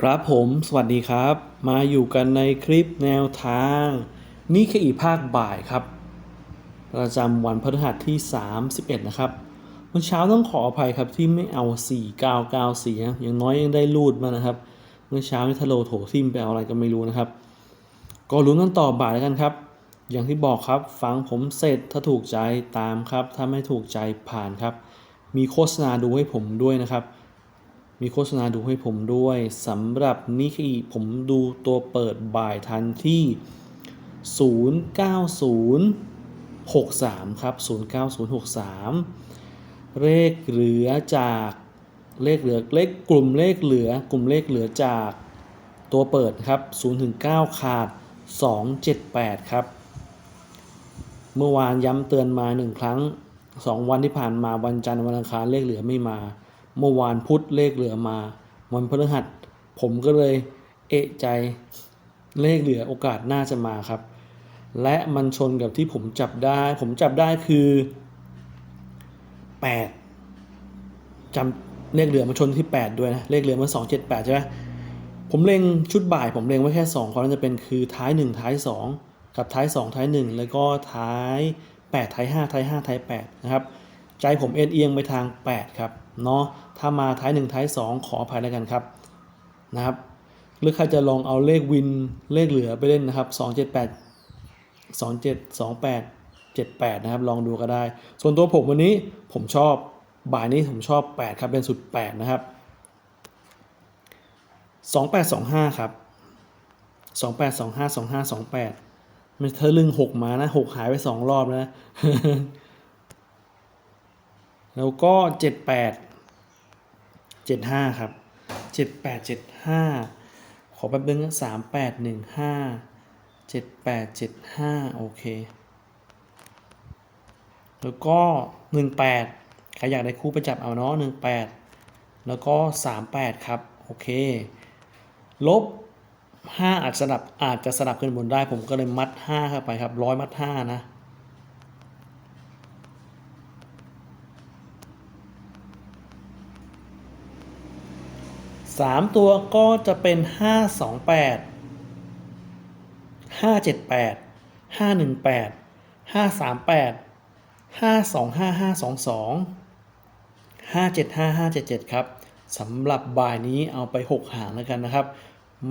ครับผมสวัสดีครับ มาอยู่กันในคลิปแนวทางนี่คืออีภาคบ่ายครับ ประจำวันพฤหัสที่ 31 นะครับเมื่อเช้าต้องขออภัยครับที่ไม่เอา 4994นะอย่างน้อยยังได้รูดมานะครับ เมื่อเช้านี่ทะโลโถทิมไปเอาอะไรก็ไม่รู้นะครับ ก็ลุ้นกันต่อบ่ายแล้วกันครับ อย่างที่บอกครับฟังผมเสร็จถ้าถูกใจตามครับ ถ้าไม่ถูกใจผ่านครับ มีโฆษณาดูให้ผมด้วยนะครับ มีโฆษณาดูให้ผมด้วยสำหรับนิคีผมดูตัวเปิดบ่ายทันที่ 09063 ครับ 09063 เลขเหลือจากเลขเหลือเลขกลุ่มเลขเหลือกลุ่มเลขเหลือจากตัวเปิดครับ0ถึง9ขาด 278 ครับ เมื่อวานย้ำเตือนมา 1 ครั้ง 2 วันที่ผ่านมาวันจันทร์วันอังคารเลขเหลือไม่มา เมื่อวานพุธเลขเหลือมา วันพฤหัส ผมก็เลยเอะใจเลขเหลือโอกาสน่าจะมาครับ และมันชนกับที่ผมจับได้ ผมจับได้คือ 8จำเลขเหลือมาชนที่ 8 ด้วยนะ เลขเหลือมา278 ใช่ไหมผมเล็งชุดบ่ายผมเล็งไว้แค่ 2คนนั้นจะเป็นคือท้าย 1 ท้าย 2 กับท้าย 2 ท้าย 1 แล้วก็ท้าย 8 ท้าย 5 ท้าย 5 ท้าย 8 นะครับ ใจผมเอ็นเอียงไปทาง 8 ครับ เนาะถ้ามาท้าย 1 ท้าย 2 ขออภัยแล้วกันครับนะครับหรือใครจะลองเอาเลขวินเลขเหลือไปเล่นนะครับ278 27 28 78 นะครับ ลองดูก็ได้ ส่วนตัวผมวันนี้ผมชอบบ่ายนี้ผมชอบ 8 ครับเป็นสุด 8 นะครับ 2825 ครับ 2825 2528มันทะลึ่ง6 มานะ 6 หายไป 2 รอบนะ แล้วก็ 78 75 ครับ 78 75 ขอแป๊บนึง3815 7875 โอเค แล้วก็ 18 ใครอยากได้คู่ไปจับเอาเนาะ18 แล้วก็ 38 ครับ โอเค ลบ 5 อาจสลับอาจจะสลับขึ้นบนได้ ผมก็เลยมัด 5 เข้าไปครับร้อยมัด 5 นะ สามตัวก็จะเป็นห้าสองแปดห้าเจ็ดแปดห้าหนึ่งแปดห้าสามแปดห้าสองห้าห้าสองสองห้าเจ็ดห้าห้าเจ็ดเจ็ดครับสำหรับบ่ายนี้เอาไปหกหางแล้วกันนะครับ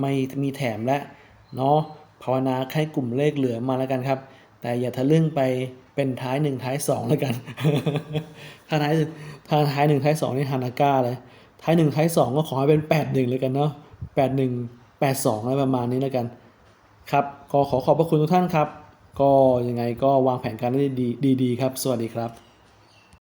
ไม่มีแถมและเนาะภาวนาให้กลุ่มเลขเหลือมาแล้วกันครับ แต่อย่าทะลึ่งไปเป็นท้ายหนึ่งท้ายสองแล้วกัน ถ้าท้ายถ้าท้ายหนึ่งท้ายสองนี่ฮานาก้าเลย ท้ายหนึ่งท้ายสองก็ขอให้เป็นแปดหนึ่งเลยกันเนาะแปดหนึ่งแปดสองอะไรประมาณนี้แล้วกันครับก็ขอขอบพระคุณทุกท่านครับ ก็ยังไงก็วางแผนการได้ดีดีครับ สวัสดีครับ